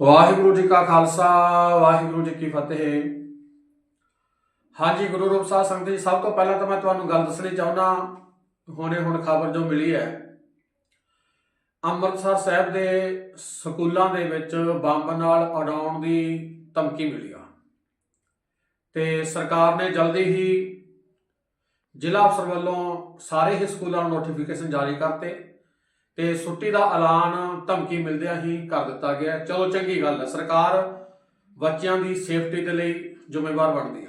ਵਾਹਿਗੁਰੂ ਜੀ ਕਾ ਖਾਲਸਾ, ਵਾਹਿਗੁਰੂ ਜੀ ਕੀ ਫਤਿਹ। ਹਾਂਜੀ, ਗੁਰੂ ਰੂਪ ਸਾਹਿਬ ਸੰਗਤ ਜੀ, ਸਭ ਤੋਂ ਪਹਿਲਾਂ ਤਾਂ ਮੈਂ ਤੁਹਾਨੂੰ ਗੱਲ ਦੱਸਣੀ ਚਾਹੁੰਦਾ, ਹੁਣੇ ਹੁਣ ਖਬਰ ਜੋ ਮਿਲੀ ਹੈ। ਅੰਮ੍ਰਿਤਸਰ ਸਾਹਿਬ ਦੇ ਸਕੂਲਾਂ ਦੇ ਵਿੱਚ ਬੰਬ ਨਾਲ ਉਡਾਉਣ ਦੀ ਧਮਕੀ ਮਿਲੀ ਆ। ਤੇ ਸਰਕਾਰ ਨੇ ਜਲਦੀ ਹੀ ਜ਼ਿਲ੍ਹਾ ਅਫਸਰ ਵੱਲੋਂ ਸਾਰੇ ਹੀ ਸਕੂਲਾਂ ਨੂੰ ਨੋਟੀਫਿਕੇਸ਼ਨ ਜਾਰੀ ਕਰਤੇ। ਤੇ ਛੁੱਟੀ ਦਾ ਐਲਾਨ ਧਮਕੀ ਮਿਲਦਿਆਂ ਹੀ ਕਰ ਦਿੱਤਾ ਗਿਆ। ਚਲੋ ਚੰਗੀ ਗੱਲ ਹੈ, ਸਰਕਾਰ ਬੱਚਿਆਂ ਦੀ ਸੇਫਟੀ ਦੇ ਲਈ ਜ਼ਿੰਮੇਵਾਰ ਬਣਦੀ ਆ।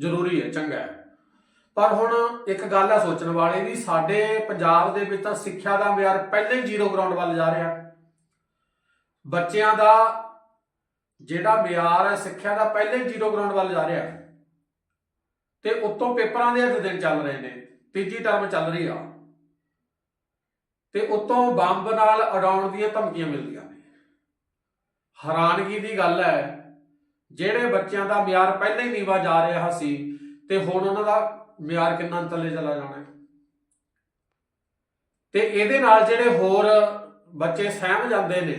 ਜ਼ਰੂਰੀ ਹੈ, ਚੰਗਾ ਹੈ। ਪਰ ਹੁਣ ਇੱਕ ਗੱਲ ਹੈ ਸੋਚਣ ਵਾਲੀ ਵੀ, ਸਾਡੇ ਪੰਜਾਬ ਦੇ ਵਿੱਚ ਤਾਂ ਸਿੱਖਿਆ ਦਾ ਮਿਆਰ ਪਹਿਲਾਂ ਹੀ ਜ਼ੀਰੋ ਗਰਾਊਂਡ ਵੱਲ ਜਾ ਰਿਹਾ। ਬੱਚਿਆਂ ਦਾ ਜਿਹੜਾ ਮਿਆਰ ਹੈ, ਸਿੱਖਿਆ ਦਾ ਪਹਿਲਾਂ ਹੀ ਜ਼ੀਰੋ ਗਰਾਊਂਡ ਵੱਲ ਜਾ ਰਿਹਾ। ਤੇ ਉੱਤੋਂ ਪੇਪਰਾਂ ਦੇ ਅੱਜ ਦਿਨ ਚੱਲ ਰਹੇ ਨੇ, ਤੀਜੀ ਟਰਮ ਚੱਲ ਰਹੀ ਆ। ਤੇ ਉਤੋਂ ਬੰਬ ਨਾਲ ਉਡਾਉਣ ਦੀਆਂ ਧਮਕੀਆਂ ਮਿਲਦੀਆਂ ਨੇ। ਹੈਰਾਨਗੀ ਦੀ ਗੱਲ ਹੈ, ਜਿਹੜੇ ਬੱਚਿਆਂ ਦਾ ਮਿਆਰ ਪਹਿਲਾਂ ਹੀ ਨੀਵਾ ਜਾ ਰਿਹਾ ਸੀ ਤੇ ਹੁਣ ਉਹਨਾਂ ਦਾ ਮਿਆਰ ਕਿੰਨਾ ਥੱਲੇ ਚਲਾ ਜਾਣਾ ਹੈ। ਤੇ ਇਹਦੇ ਨਾਲ ਜਿਹੜੇ ਹੋਰ ਬੱਚੇ ਸਹਿਮ ਜਾਂਦੇ ਨੇ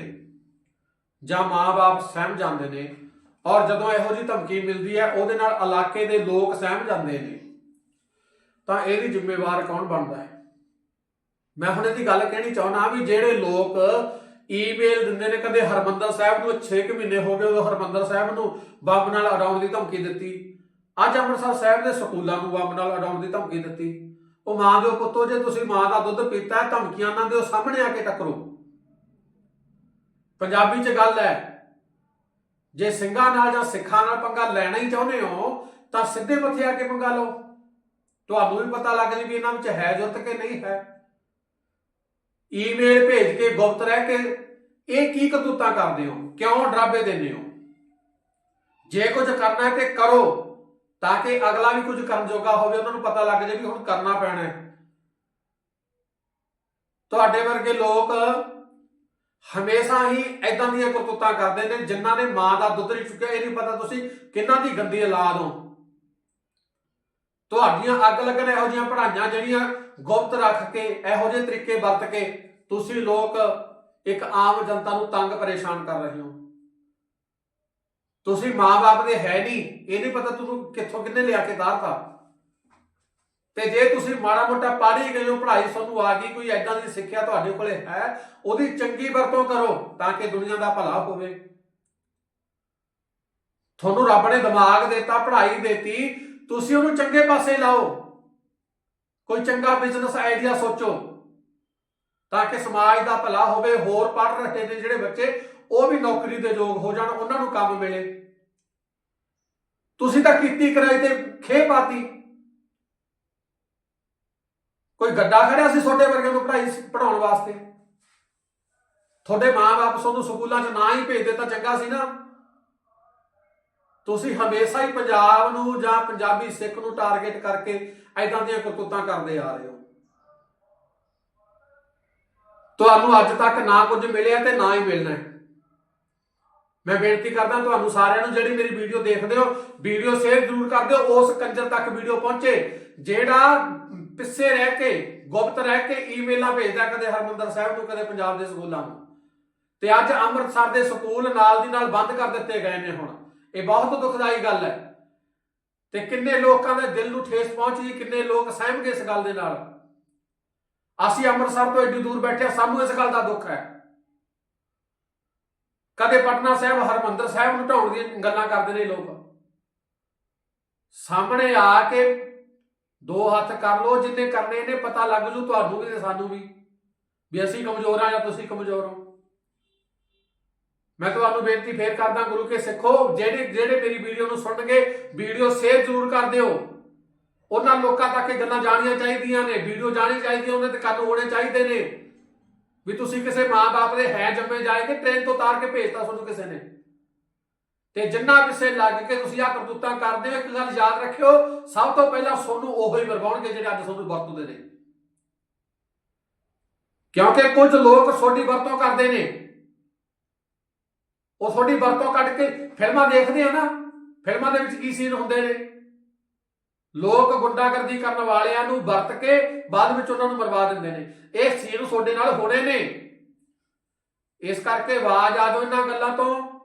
ਜਾਂ ਮਾਪੇ ਸਹਿਮ ਜਾਂਦੇ ਨੇ ਔਰ ਜਦੋਂ ਇਹੋ ਜਿਹੀ ਧਮਕੀ ਮਿਲਦੀ ਹੈ, ਉਹਦੇ ਨਾਲ ਇਲਾਕੇ ਦੇ ਲੋਕ ਸਹਿਮ ਜਾਂਦੇ ਨੇ, ਤਾਂ ਇਹਦੀ ਜ਼ਿੰਮੇਵਾਰ ਕੌਣ ਬਣਦਾ ਹੈ? ਮੈਂ ਹੁਣ ਇਹਦੀ ਗੱਲ ਕਹਿਣੀ ਚਾਹੁੰਦਾ ਵੀ ਜਿਹੜੇ ਲੋਕ ਈਮੇਲ ਦਿੰਦੇ ਨੇ ਕਦੇ ਹਰਮੰਦਰ ਸਾਹਿਬ ਨੂੰ 6 ਮਹੀਨੇ ਹੋ ਗਏ, ਉਹ ਹਰਮੰਦਰ ਸਾਹਿਬ ਨੂੰ ਬੰਬ ਨਾਲ ਉਡਾਉਣ ਦੀ ਧਮਕੀ ਦਿੱਤੀ। ਅੱਜ ਅੰਮ੍ਰਿਤਸਰ ਸਾਹਿਬ ਦੇ ਸਕੂਲਾਂ ਨੂੰ ਬੰਬ ਨਾਲ ਉਡਾਉਣ ਦੀ ਧਮਕੀ ਦਿੱਤੀ। ਉਹ ਮਾਂ ਦੇ ਪੁੱਤੋ ਜੇ ਤੁਸੀਂ ਮਾਂ ਦਾ ਦੁੱਧ ਪੀਤਾ ਹੈ ਧਮਕੀਆਂ ਨਾ ਦਿਓ, ਸਾਹਮਣੇ ਆ ਕੇ ਟੱਕਰੋ। ਪੰਜਾਬੀ 'ਚ ਗੱਲ ਹੈ, ਜੇ ਸਿੰਘਾਂ ਨਾਲ ਜਾਂ ਸਿੱਖਾਂ ਨਾਲ ਪੰਗਾ ਲੈਣਾ ਹੀ ਚਾਹੁੰਦੇ ਹੋ, ਤਾਂ ਸਿੱਧੇ ਮੱਥੇ ਆ ਕੇ ਪੰਗਾ ਲਓ। ਤੁਹਾਨੂੰ ਵੀ ਪਤਾ ਲੱਗ ਜੇ ਵੀ ਇਹਨਾਂ ਵਿੱਚ ਹੈ ਜੁਰਤ ਕਿ ਨਹੀਂ ਹੈ। ਈਮੇਲ ਭੇਜ ਕੇ ਗੁਪਤ ਰਹਿ ਕੇ ਇਹ ਕੀ ਕਰਤੂਤਾਂ ਕਰਦੇ ਹੋ? ਕਿਉਂ ਡਰਾਬੇ ਦਿੰਦੇ ਹੋ? ਜੇ ਕੁਝ ਕਰਨਾ ਹੈ ਤੇ ਕਰੋ, ਤਾਂ ਕਿ ਅਗਲਾ ਵੀ ਕੁਝ ਕਰਨ ਜੋਗਾ ਹੋਵੇ, ਉਹਨਾਂ ਨੂੰ ਪਤਾ ਲੱਗ ਜਾਵੇ ਵੀ ਹੁਣ ਕਰਨਾ ਪੈਣਾ ਹੈ। ਤੁਹਾਡੇ ਵਰਗੇ ਲੋਕ ਹਮੇਸ਼ਾ ਹੀ ਐਦਾਂ ਦੀਆਂ ਕਰਤੂਤਾਂ ਕਰਦੇ ਨੇ, ਜਿਨ੍ਹਾਂ ਨੇ ਮਾਂ ਦਾ ਦੁੱਧ ਨਹੀਂ ਚੁੱਕਿਆ। ਇਹ ਨਹੀਂ ਪਤਾ ਤੁਸੀਂ ਕਿੰਨਾ ਦੀ ਗੰਦੀ ਔਲਾਦ ਹੋ। ਤੁਹਾਡੀਆਂ ਅੱਗ ਲੱਗਣ, ਇਹੋ ਜਿਹੀਆਂ ਪੜਾਈਆਂ ਜਿਹੜੀਆਂ ਗੁਪਤ ਰੱਖ ਕੇ, ਇਹੋ ਜਿਹੇ ਤਰੀਕੇ ਵਰਤ ਕੇ ਤੁਸੀਂ ਲੋਕ ਇੱਕ ਆਮ ਜਨਤਾ ਨੂੰ ਤੰਗ ਪਰੇਸ਼ਾਨ ਕਰ ਰਹੇ ਹੋ। ਤੁਸੀਂ ਮਾਂ-ਬਾਪ ਦੇ ਹੈ ਨਹੀਂ, ਇਹ ਨਹੀਂ ਪਤਾ ਤੁਹਾਨੂੰ ਕਿੱਥੋਂ ਕਿੰਨੇ ਲਿਆ ਕੇ ਦਾਰਤਾ ਤੇ। ਜੇ ਤੁਸੀਂ ਮਾੜਾ ਮੋਟਾ ਪੜ੍ਹ ਹੀ ਗਏ ਹੋ, ਪੜ੍ਹਾਈ ਤੁਹਾਨੂੰ ਆ ਗਈ, ਕੋਈ ਐਦਾਂ ਦੀ ਸਿੱਖਿਆ ਤੁਹਾਡੇ ਕੋਲੇ ਹੈ, ਉਹਦੀ ਚੰਗੀ ਵਰਤੋਂ ਕਰੋ ਤਾਂ ਕਿ ਦੁਨੀਆ ਦਾ ਭਲਾ ਹੋਵੇ। ਤੁਹਾਨੂੰ ਰੱਬ ਨੇ ਦਿਮਾਗ ਦਿੱਤਾ, ਪੜ੍ਹਾਈ ਦਿੱਤੀ ਤੁਸੀਂ ਉਹਨੂੰ ਚੰਗੇ ਪਾਸੇ ਲਾਓ। ਕੋਈ ਚੰਗਾ ਬਿਜ਼ਨਸ ਆਈਡੀਆ ਸੋਚੋ। ਤਾਂ ਕਿ ਸਮਾਜ ਦਾ ਭਲਾ ਹੋਵੇ, ਹੋਰ ਪੜ੍ਹ ਰਹੇ ਨੇ ਜਿਹੜੇ ਬੱਚੇ, ਉਹ ਵੀ ਨੌਕਰੀ ਦੇ ਯੋਗ ਹੋ ਜਾਣ, ਉਹਨਾਂ ਨੂੰ ਕੰਮ ਮਿਲੇ। ਤੁਸੀਂ ਤਾਂ ਕੀਤੀ ਕਰਾਈ ਤੇ ਖੇ ਪਾਤੀ। ਕੋਈ ਗੱਡਾ ਖੜਿਆ ਸੀ ਤੁਹਾਡੇ ਵਰਗੇ ਨੂੰ ਪੜ੍ਹਾਈ ਪੜਾਉਣ ਵਾਸਤੇ? ਤੁਹਾਡੇ ਮਾਪੇ ਤੁਹਾਨੂੰ ਸਕੂਲਾਂ 'ਚ ਨਾ ਹੀ ਭੇਜਦੇ ਤਾਂ ਚੰਗਾ ਸੀ ਨਾ। ਤੁਸੀਂ ਹਮੇਸ਼ਾ ਹੀ ਪੰਜਾਬ ਨੂੰ ਜਾਂ ਪੰਜਾਬੀ ਸਿੱਖ ਨੂੰ ਟਾਰਗੇਟ ਕਰਕੇ ਐਦਾਂ ਦੀਆਂ ਕਰਤੂਤਾਂ ਕਰਦੇ ਆ ਰਹੇ ਹੋ। ਤੁਹਾਨੂੰ ਅੱਜ ਤੱਕ ਨਾ ਕੁਝ ਮਿਲਿਆ ਤੇ ਨਾ ਹੀ ਮਿਲਣਾ ਮੈਂ ਬੇਨਤੀ ਕਰਦਾ ਤੁਹਾਨੂੰ ਸਾਰਿਆਂ ਨੂੰ ਜਿਹੜੀ ਮੇਰੀ ਵੀਡੀਓ ਦੇਖਦੇ ਹੋ, ਵੀਡੀਓ ਸ਼ੇਅਰ ਜ਼ਰੂਰ ਕਰ ਦਿਓ, ਉਸ ਕੰਜਰ ਤੱਕ ਵੀਡੀਓ ਪਹੁੰਚੇ। ਜਿਹੜਾ ਪਿੱਛੇ ਰਹਿ ਕੇ, ਗੁਪਤ ਰਹਿ ਕੇ ਈਮੇਲਾਂ ਭੇਜਦਾ ਕਦੇ ਹਰਮੰਦਰ ਸਾਹਿਬ ਨੂੰ, ਕਦੇ ਪੰਜਾਬ ਦੇ ਸਕੂਲਾਂ ਨੂੰ। ਤੇ ਅੱਜ ਅੰਮ੍ਰਿਤਸਰ ਦੇ ਸਕੂਲ ਨਾਲ ਦੀ ਨਾਲ ਬੰਦ ਕਰ ਦਿੱਤੇ ਗਏ ਨੇ ਹੁਣ। ਇਹ ਬਹੁਤ ਦੁਖਦਾਈ ਗੱਲ ਹੈ। ਤੇ ਕਿੰਨੇ ਲੋਕਾਂ ਦੇ ਦਿਲ ਨੂੰ ਠੇਸ ਪਹੁੰਚੀ ਕਿੰਨੇ ਲੋਕ ਸਹਿਮ ਗਏ ਇਸ ਗੱਲ ਦੇ ਨਾਲ। ਅਸੀਂ ਅੰਮ੍ਰਿਤਸਰ ਤੋਂ ਏਡੀ ਦੂਰ ਬੈਠੇ ਹਾਂ, ਸਾਨੂੰ ਇਸ ਗੱਲ ਦਾ ਦੁੱਖ ਹੈ। ਕਦੇ ਪਟਨਾ ਸਾਹਿਬ ਹਰਮੰਦਰ ਸਾਹਿਬ ਨੂੰ ਢਾਉਣ ਦੀਆਂ ਗੱਲਾਂ ਕਰਦੇ ਨੇ ਲੋਕ। ਸਾਹਮਣੇ ਆ ਕੇ ਦੋ ਹੱਥ ਕਰ ਲੋ ਜਿੰਨੇ ਕਰਨੇ ਨੇ ਪਤਾ ਲੱਗ ਜੂ ਤੁਹਾਨੂੰ ਵੀ ਤੇ ਸਾਨੂੰ ਵੀ। ਵੀ ਅਸੀਂ ਕਮਜ਼ੋਰ ਆ ਜਾਂ ਤੁਸੀਂ ਕਮਜ਼ੋਰ ਹੋ। ਮੈਂ ਤੁਹਾਨੂੰ ਬੇਨਤੀ ਫੇਰ ਕਰਦਾ ਗੁਰੂ ਕੇ ਸਿੱਖੋ, ਜਿਹੜੇ ਜਿਹੜੇ ਮੇਰੀ ਵੀਡੀਓ ਨੂੰ ਸੁਣਨਗੇ, ਵੀਡੀਓ ਸ਼ੇਅਰ ਜ਼ਰੂਰ ਕਰ ਦਿਓ। ਉਹਨਾਂ ਲੋਕਾਂ ਤੱਕ ਇਹ ਗੱਲਾਂ ਜਾਣੀਆਂ ਚਾਹੀਦੀਆਂ ਨੇ, ਵੀਡੀਓ ਜਾਣੀ ਚਾਹੀਦੀ ਉਹਨਾਂ ਦੇ ਕੰਨ ਹੋਣੇ ਚਾਹੀਦੇ ਨੇ। ਵੀ ਤੁਸੀਂ ਕਿਸੇ ਮਾਂ-ਬਾਪ ਦੇ ਹੈ ਜੰਮੇ ਜਾਏਗੇ ਟ੍ਰੇਨ ਤੋਂ ਉਤਾਰ ਕੇ ਭੇਜਤਾ ਤੁਹਾਨੂੰ ਕਿਸੇ ਨੇ। ਤੇ ਜਿੰਨਾ ਕਿਸੇ ਲੱਗ ਕੇ ਤੁਸੀਂ ਆ ਕਰਤੂਤਾਂ ਕਰਦੇ ਹੋ, ਇੱਕ ਗੱਲ ਯਾਦ ਰੱਖਿਓ, ਸਭ ਤੋਂ ਪਹਿਲਾਂ ਤੁਹਾਨੂੰ ਉਹੋ ਹੀ ਵਰਗਾਉਣਗੇ ਜਿਹੜੇ ਅੱਜ ਤੁਹਾਨੂੰ ਵਰਤਦੇ ਨੇ। ਕਿਉਂਕਿ ਕੁਝ ਲੋਕ ਤੁਹਾਡੀ ਵਰਤੋਂ ਕਰਦੇ ਨੇ। ਉਹ ਤੁਹਾਡੀ ਵਰਤੋਂ ਕੱਢ ਕੇ ਫਿਲਮਾਂ ਦੇਖਦੇ ਆ ਨਾ, ਫਿਲਮਾਂ ਦੇ ਵਿੱਚ ਕੀ ਸੀਨ ਹੁੰਦੇ ਨੇ? ਲੋਕ ਗੁੰਡਾਗਰਦੀ ਕਰਨ ਵਾਲਿਆਂ ਨੂੰ ਵਰਤ ਕੇ ਬਾਅਦ ਵਿੱਚ ਉਹਨਾਂ ਨੂੰ ਮਰਵਾ ਦਿੰਦੇ ਨੇ। ਇਹ ਸੀਨ ਤੁਹਾਡੇ ਨਾਲ ਹੋਣੇ ਨੇ। ਇਸ ਕਰਕੇ ਆਵਾਜ਼ ਆ ਜਾਓ ਇਹਨਾਂ ਗੱਲਾਂ ਤੋਂ।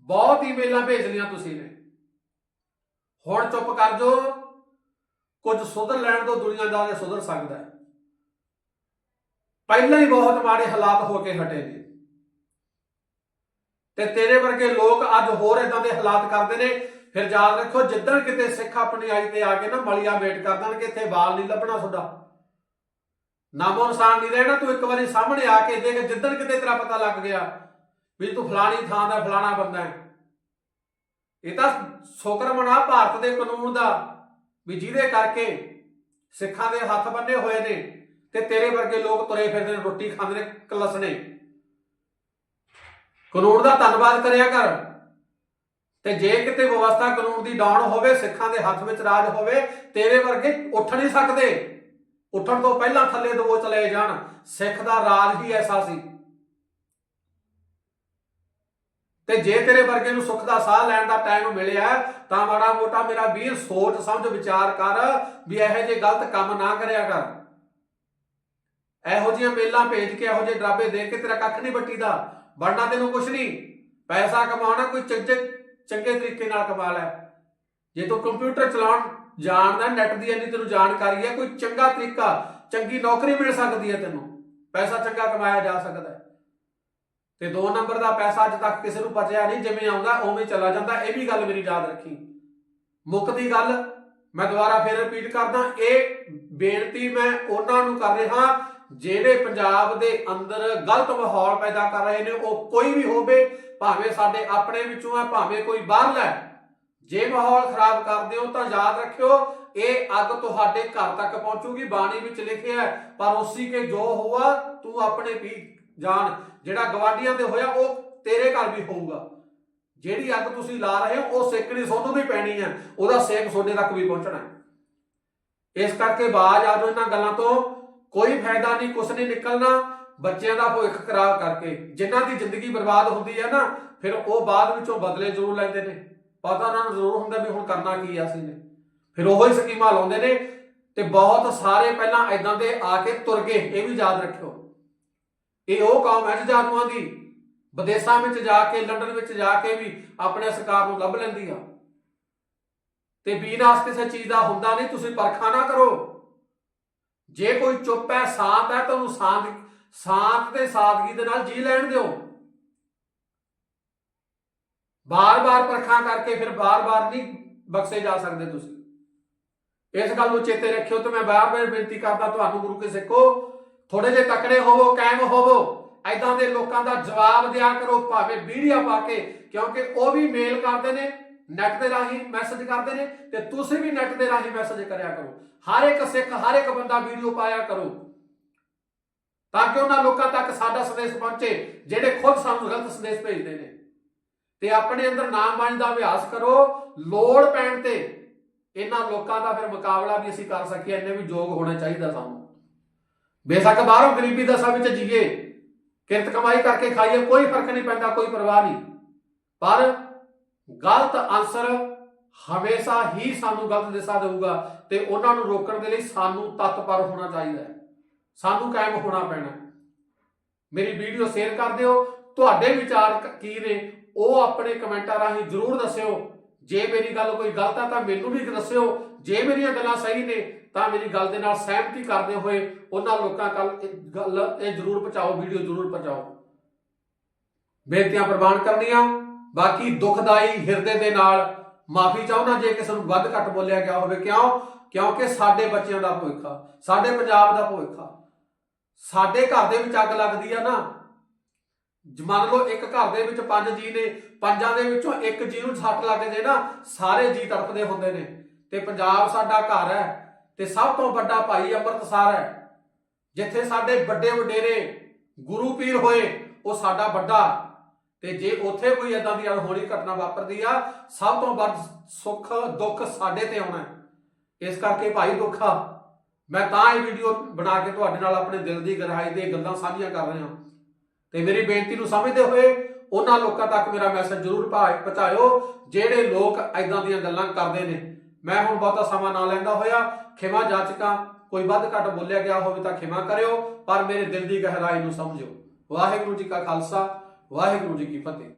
ਬਹੁਤ ਈਮੇਲਾਂ ਭੇਜ ਲੀਆਂ ਤੁਸੀਂ ਨੇ। ਹੁਣ ਚੁੱਪ ਕਰ ਜੋ ਕੁਝ ਸੁਧਰ ਲੈਣ ਤੋਂ ਦੁਨੀਆਦਾਰ ਇਹ ਸੁਧਰ ਸਕਦਾ ਹੈ। ਪਹਿਲਾਂ ਹੀ ਬਹੁਤ ਮਾੜੇ ਹਾਲਾਤ ਹੋ ਕੇ ਹਟੇ ਨੇ। ਤੇ ਤੇਰੇ ਵਰਗੇ ਲੋਕ ਅੱਜ ਹੋਰ ਇਦਾਂ ਦੇ ਹਾਲਾਤ ਕਰਦੇ ਨੇ। ਫਿਰ ਯਾਦ ਰੱਖੋ, ਜਿੱਦਣ ਕਿਤੇ ਸਿੱਖ ਆਪਣੀ ਆਈ ਤੇ ਆ ਕੇ ਨਾ ਮਲੀਆ ਵੇਟ ਕਰ ਦੇਣਗੇ ਇੱਥੇ ਵਾਲ ਨਹੀਂ ਲੱਭਣਾ ਤੁਹਾਡਾ। ਨਾਮੋ ਨਿਸ਼ਾਨ ਨਹੀਂ ਰਹਿਣਾ, ਤੂੰ ਇੱਕ ਵਾਰੀ ਸਾਹਮਣੇ ਆ ਕੇ ਦੇਖ ਜਿੱਦਣ ਕਿਤੇ ਤੇਰਾ ਪਤਾ ਲੱਗ ਗਿਆ ਵੀ ਤੂੰ ਫਲਾਣੀ ਥਾਂ ਦਾ ਫਲਾਣਾ ਬੰਦਾ ਹੈ। ਇਹ ਤਾਂ ਸ਼ੁਕਰ ਆ ਭਾਰਤ ਦੇ ਕਾਨੂੰਨ ਦਾ ਵੀ ਜਿਹਦੇ ਕਰਕੇ ਸਿੱਖਾਂ ਦੇ ਹੱਥ ਬੰਨੇ ਹੋਏ ਨੇ ਤੇ ਤੇਰੇ ਵਰਗੇ ਲੋਕ ਤੁਰੇ ਫਿਰਦੇ ਨੇ, ਰੋਟੀ ਖਾਂਦੇ ਨੇ ਕਲਸਣੇ ਕਾਨੂੰਨ ਦਾ ਧੰਨਵਾਦ ਕਰਿਆ ਕਰ। ਤੇ ਜੇ ਕਿਤੇ ਵਿਵਸਥਾ ਕਾਨੂੰਨ ਦੀ ਡਾਉਣ ਹੋਵੇ, ਸਿੱਖਾਂ ਦੇ ਹੱਥ ਵਿੱਚ ਰਾਜ ਹੋਵੇ, ਤੇਰੇ ਵਰਗੇ ਉੱਠ ਨਹੀਂ ਸਕਦੇ। ਉੱਠਣ ਤੋਂ ਪਹਿਲਾਂ ਥੱਲੇ ਦੋ ਚਲੇ ਜਾਣ। ਸਿੱਖ ਦਾ ਰਾਜ ਹੀ ਐਸਾ ਸੀ। ਤੇ ਜੇ ਤੇਰੇ ਵਰਗੇ ਨੂੰ ਸੁੱਖ ਦਾ ਸਾਹ ਲੈਣ ਦਾ ਟਾਈਮ ਮਿਲਿਆ, ਤਾਂ ਮਾੜਾ ਮੋਟਾ ਮੇਰਾ ਵੀਰ ਸੋਚ, ਸਮਝ, ਵਿਚਾਰ ਕਰ ਵੀ ਇਹੋ ਜਿਹੇ ਗਲਤ ਕੰਮ ਨਾ ਕਰਿਆ ਕਰ। ਇਹੋ ਜਿਹੀਆਂ ਮੇਲਾਂ ਭੇਜ ਕੇ, ਇਹੋ ਜਿਹੇ ਡਰਾਬੇ ਦੇ ਕੇ ਤੇਰਾ ਕੱਖ ਨਹੀਂ ਵੱਟੀਦਾ। ਬਣਨਾ ਤੈਨੂੰ ਕੁਛ ਨਹੀਂ। ਪੈਸਾ ਕਮਾਉਣਾ, ਕੋਈ ਚੰਗੇ ਚੰਗੇ ਤਰੀਕੇ ਨਾਲ ਕਮਾ ਲੈ। ਜੇ ਤੂੰ ਕੰਪਿਊਟਰ ਚਲਾਉਣ ਜਾਣਦਾ ਨੈਟ ਦੀ ਇੰਨੀ ਤੈਨੂੰ ਜਾਣਕਾਰੀ ਹੈ, ਕੋਈ ਚੰਗਾ ਤਰੀਕਾ, ਚੰਗੀ ਨੌਕਰੀ ਮਿਲ ਸਕਦੀ ਹੈ ਤੈਨੂੰ। ਪੈਸਾ ਚੰਗਾ ਕਮਾਇਆ ਜਾ ਸਕਦਾ ਹੈ। ਤੇ 2 ਨੰਬਰ ਦਾ ਪੈਸਾ ਅੱਜ ਤੱਕ ਕਿਸੇ ਨੂੰ ਪਚਿਆ ਨਹੀਂ, ਜਿਵੇਂ ਆਉਂਦਾ, ਉਵੇਂ ਚਲਾ ਜਾਂਦਾ। ਇਹ ਵੀ ਗੱਲ ਮੇਰੀ ਯਾਦ ਰੱਖੀ। ਮੁੱਕਦੀ ਗੱਲ, ਮੈਂ ਦੁਬਾਰਾ ਫੇਰ ਰਿਪੀਟ ਕਰਦਾ, ਇਹ ਬੇਨਤੀ ਮੈਂ ਉਹਨਾਂ ਨੂੰ ਕਰ ਰਿਹਾ ਜਿਹੜੇ ਪੰਜਾਬ ਦੇ ਅੰਦਰ ਗਲਤ ਮਾਹੌਲ ਪੈਦਾ ਕਰ ਰਹੇ ਨੇ, ਉਹ ਕੋਈ ਵੀ ਹੋਵੇ, ਭਾਵੇਂ ਸਾਡੇ ਆਪਣੇ ਵਿੱਚੋਂ ਆ, ਭਾਵੇਂ ਕੋਈ ਬਾਹਰਲਾ ਜੇ ਮਾਹੌਲ ਖਰਾਬ ਕਰਦੇ ਹੋ ਤਾਂ ਯਾਦ ਰੱਖਿਓ, ਇਹ ਅੱਗ ਤੁਹਾਡੇ ਘਰ ਤੱਕ ਪਹੁੰਚੂਗੀ, ਬਾਣੀ ਵਿੱਚ ਲਿਖਿਆ ਹੈ, ਪਰ ਉਸੀ ਕੇ ਜੋ ਹੋਆ, ਤੂੰ ਆਪਣੇ ਵੀ ਜਾਣ, ਜਿਹੜਾ ਗਵਾਂਡੀਆਂ ਦੇ ਹੋਇਆ, ਉਹ ਤੇਰੇ ਘਰ ਵੀ ਹੋਊਗਾ। ਜਿਹੜੀ ਅੱਗ ਤੁਸੀਂ ਲਾ ਰਹੇ ਹੋ, ਉਹ ਸੇਕਣੀ ਸੋਨੂੰ ਵੀ ਪੈਣੀ ਹੈ, ਉਹਦਾ ਸੇਕ ਤੁਹਾਡੇ ਤੱਕ ਵੀ ਪਹੁੰਚਣਾ ਹੈ। ਇਸ ਕਰਕੇ ਬਾਜ ਆ ਜਾਓ ਇਹਨਾਂ ਗੱਲਾਂ ਤੋਂ। ਕੋਈ ਫਾਇਦਾ ਨਹੀਂ, ਕੁਛ ਨਹੀਂ ਨਿਕਲਣਾ। ਬੱਚਿਆਂ ਦਾ ਭਵਿੱਖ ਖਰਾਬ ਕਰਕੇ, ਜਿਨ੍ਹਾਂ ਦੀ ਜ਼ਿੰਦਗੀ ਬਰਬਾਦ ਹੁੰਦੀ ਹੈ ਨਾ, ਫਿਰ ਉਹ ਬਾਅਦ ਵਿੱਚੋਂ ਬਦਲੇ ਜ਼ਰੂਰ ਲੈਂਦੇ ਨੇ। ਪਤਾ ਉਹਨਾਂ ਨੂੰ ਜ਼ਰੂਰ ਹੁੰਦਾ ਵੀ ਹੁਣ ਕਰਨਾ ਕੀ ਆ ਅਸੀਂ ਨੇ। ਫਿਰ ਉਹੋ ਹੀ ਸਕੀਮਾਂ ਲਾਉਂਦੇ ਨੇ ਤੇ ਬਹੁਤ ਸਾਰੇ ਪਹਿਲਾਂ ਐਦਾਂ ਦੇ ਆ ਕੇ ਤੁਰ ਗਏ, ਇਹ ਵੀ ਯਾਦ ਰੱਖਿਓ। ਇਹ ਉਹ ਕੌਮ ਹੈ ਜਾਦੂਆਂ ਦੀ। ਵਿਦੇਸ਼ਾਂ ਵਿੱਚ ਜਾ ਕੇ, ਲੰਡਨ ਵਿੱਚ ਜਾ ਕੇ ਵੀ ਆਪਣੇ ਸਰਕਾਰ ਨੂੰ ਲੱਭ ਲੈਂਦੀ ਆ। ਤੇ ਬੀਨਾਸ ਕਿਸੇ ਚੀਜ਼ ਦਾ ਹੁੰਦਾ ਨਹੀਂ, ਤੁਸੀਂ ਪਰਖਾ ਨਾ ਕਰੋ। ਜੇ ਕੋਈ ਚੁੱਪ ਹੈ ਸ਼ਾਂਤ ਹੈ, ਤਾਂ ਉਹਨੂੰ ਸ਼ਾਂਤ ਸ਼ਾਂਤ ਤੇ ਸਾਦਗੀ ਦੇ ਨਾਲ ਜੀ ਲੈਣ ਦਿਓ। ਬਾਰ-ਬਾਰ ਪਰਖਾਂ ਕਰਕੇ ਫਿਰ ਬਾਰ-ਬਾਰ ਨਹੀਂ ਬਖਸ਼ੇ ਜਾ ਸਕਦੇ ਤੁਸੀਂ। ਇਸ ਗੱਲ ਨੂੰ ਚੇਤੇ ਰੱਖਿਓ ਤੇ ਮੈਂ ਬਾਰ-ਬਾਰ ਬੇਨਤੀ ਕਰਦਾ ਤੁਹਾਨੂੰ ਗੁਰੂ ਕੇ ਸਿੱਖੋ ਥੋੜੇ ਜੇ ਤਕੜੇ ਹੋਵੋ, ਕਾਇਮ ਹੋਵੋ। ਐਦਾਂ ਦੇ ਲੋਕਾਂ ਦਾ ਜਵਾਬ ਦਿਆ ਕਰੋ, ਭਾਵੇਂ ਵੀਡੀਓ ਪਾ ਕੇ, ਕਿਉਂਕਿ ਉਹ ਵੀ ਮੇਲ ਕਰਦੇ ਨੇ, ਨੈਟ ਦੇ ਰਾਹੀਂ ਮੈਸੇਜ ਕਰਦੇ ਨੇ ਤੇ ਤੁਸੀਂ ਵੀ ਨੈਟ ਦੇ ਰਾਹੀਂ ਮੈਸੇਜ ਕਰਿਆ ਕਰੋ। ਹਰ ਇੱਕ ਸਿੱਖ, ਹਰ ਇੱਕ ਬੰਦਾ ਵੀਡੀਓ ਪਾਇਆ ਕਰੋ। ਤਾਂ ਕਿ ਉਹਨਾਂ ਲੋਕਾਂ ਤੱਕ ਸਾਡਾ ਸੰਦੇਸ਼ ਪਹੁੰਚੇ, ਜਿਹੜੇ ਖੁਦ ਸਾਨੂੰ ਗਲਤ ਸੰਦੇਸ਼ ਭੇਜਦੇ ਨੇ। ਤੇ ਆਪਣੇ ਅੰਦਰ ਨਾਮ ਬਾਣੀ ਦਾ ਅਭਿਆਸ ਕਰੋ। ਲੋੜ ਪੈਣ ਤੇ ਇਹਨਾਂ ਲੋਕਾਂ ਦਾ ਫਿਰ ਮੁਕਾਬਲਾ ਵੀ ਅਸੀਂ ਕਰ ਸਕੀਏ, ਇੰਨੇ ਵੀ ਯੋਗ ਹੋਣਾ ਚਾਹੀਦਾ ਸਾਨੂੰ। ਬੇਸ਼ੱਕ ਬਾਹਰੋਂ ਗਰੀਬੀ ਦਸ਼ਾ ਵਿੱਚ ਜੀਏ, ਕਿਰਤ ਕਮਾਈ ਕਰਕੇ ਖਾਈਏ, ਕੋਈ ਫ਼ਰਕ ਨਹੀਂ ਪੈਂਦਾ, ਕੋਈ ਪਰਵਾਹ ਨਹੀਂ। ਪਰ ਗਲਤ ਅਨਸਰ ਹਮੇਸ਼ਾ ਹੀ ਸਾਨੂੰ ਗਲਤ ਦਿਸ਼ਾ ਦੇਊਗਾ ਤੇ ਉਹਨਾਂ ਨੂੰ ਰੋਕਣ ਦੇ ਲਈ ਸਾਨੂੰ ਤਤਪਰ ਹੋਣਾ ਚਾਹੀਦਾ ਹੈ। ਸਾਨੂੰ ਕਾਇਮ ਹੋਣਾ ਪੈਣਾ ਮੇਰੀ ਵੀਡੀਓ ਸ਼ੇਅਰ ਕਰ ਦਿਓ। ਤੁਹਾਡੇ ਵਿਚਾਰ ਕੀ ਨੇ? ਉਹ ਆਪਣੇ ਕਮੈਂਟਾਂ ਰਾਹੀਂ ਜਰੂਰ ਦੱਸਿਓ। ਜੇ ਮੇਰੀ ਗੱਲ ਕੋਈ ਗਲਤ ਹੈ ਤਾਂ ਮੈਨੂੰ ਵੀ ਦੱਸਿਓ। ਜੇ ਮੇਰੀਆਂ ਗੱਲਾਂ ਸਹੀ ਨੇ ਤਾਂ ਮੇਰੀ ਗੱਲ ਦੇ ਨਾਲ ਸਹਿਮਤੀ ਕਰਦੇ ਹੋਏ ਉਹਨਾਂ ਲੋਕਾਂ ਕੱਲ ਗੱਲ, ਇਹ ਜਰੂਰ ਪਹੁੰਚਾਓ, ਵੀਡੀਓ ਜਰੂਰ ਪਹੁੰਚਾਓ। ਬੇਨਤੀਆਂ ਪ੍ਰਵਾਨ ਕਰਨੀਆਂ। ਬਾਕੀ ਦੁਖਦਾਈ ਹਿਰਦੇ ਦੇ ਨਾਲ ਮਾਫੀ ਚਾਹੁੰਦਾ ਜੇ ਕਿਸੇ ਨੂੰ ਵੱਧ ਘੱਟ ਬੋਲਿਆ ਗਿਆ ਹੋਵੇ। ਕਿਉਂ? ਕਿਉਂਕਿ ਸਾਡੇ ਬੱਚਿਆਂ ਦਾ ਭਵਿੱਖ ਸਾਡੇ ਪੰਜਾਬ ਦਾ ਭਵਿੱਖ ਸਾਡੇ ਘਰ ਦੇ ਵਿੱਚ ਅੱਗ ਲੱਗਦੀ ਆ ਨਾ। ਮੰਨ ਲਓ ਇੱਕ ਘਰ ਦੇ ਵਿੱਚ ਪੰਜ ਜੀ ਨੇ, ਪੰਜਾਂ ਦੇ ਵਿੱਚੋਂ ਇੱਕ ਜੀ ਨੂੰ ਸੱਟ ਲੱਗ ਜੇ ਨਾ, ਸਾਰੇ ਜੀ ਤੜਪਦੇ ਹੁੰਦੇ ਨੇ। ਤੇ ਪੰਜਾਬ ਸਾਡਾ ਘਰ ਹੈ ਤੇ ਸਭ ਤੋਂ ਵੱਡਾ ਭਾਈ ਅੰਮ੍ਰਿਤਸਰ ਹੈ। ਜਿੱਥੇ ਸਾਡੇ ਵੱਡੇ ਵਡੇਰੇ ਗੁਰੂ ਪੀਰ ਹੋਏ, ਉਹ ਸਾਡਾ ਵੱਡਾ ਤੇ ਜੇ ਉੱਥੇ ਕੋਈ ਏਦਾਂ ਦੀ ਅਣਹੋਣੀ ਘਟਨਾ ਵਾਪਰਦੀ ਆ, ਸਭ ਤੋਂ ਵੱਧ ਸੁੱਖ, ਦੁੱਖ ਸਾਡੇ ਤੇ ਆਉਣਾ ਇਸ ਕਰਕੇ ਭਾਈ ਦੁੱਖਾ ਮੈਂ ਤਾਂ ਇਹ ਵੀਡੀਓ ਬਣਾ ਕੇ ਤੁਹਾਡੇ ਨਾਲ ਆਪਣੇ ਦਿਲ ਦੀ ਗਹਿਰਾਈ ਦੇ ਗੱਲਾਂ ਸਾਂਝੀਆਂ ਕਰ ਰਿਹਾ ਤੇ ਮੇਰੀ ਬੇਨਤੀ ਨੂੰ ਸਮਝਦੇ ਹੋਏ ਉਹਨਾਂ ਲੋਕਾਂ ਤੱਕ ਮੇਰਾ ਮੈਸੇਜ ਜ਼ਰੂਰ ਪਹੁੰਚਾਇਓ, ਜਿਹੜੇ ਲੋਕ ਐਦਾਂ ਦੀਆਂ ਗੱਲਾਂ ਕਰਦੇ ਨੇ। ਮੈਂ ਹੁਣ ਬਹੁਤਾ ਸਮਾਂ ਨਾ ਲੈਂਦਾ ਹੋਇਆ, ਖਿਮਾ ਜਾਚਕਾਂ, ਕੋਈ ਵੱਧ ਘੱਟ ਬੋਲਿਆ ਗਿਆ ਹੋਵੇ ਤਾਂ ਖਿਮਾ ਕਰਿਓ, ਪਰ ਮੇਰੇ ਦਿਲ ਦੀ ਗਹਿਰਾਈ ਨੂੰ ਸਮਝਿਓ। ਵਾਹਿਗੁਰੂ ਜੀ ਕਾ ਖਾਲਸਾ ਵਾਹਿਗੁਰੂ ਜੀ ਕੀ ਫਤਿਹ।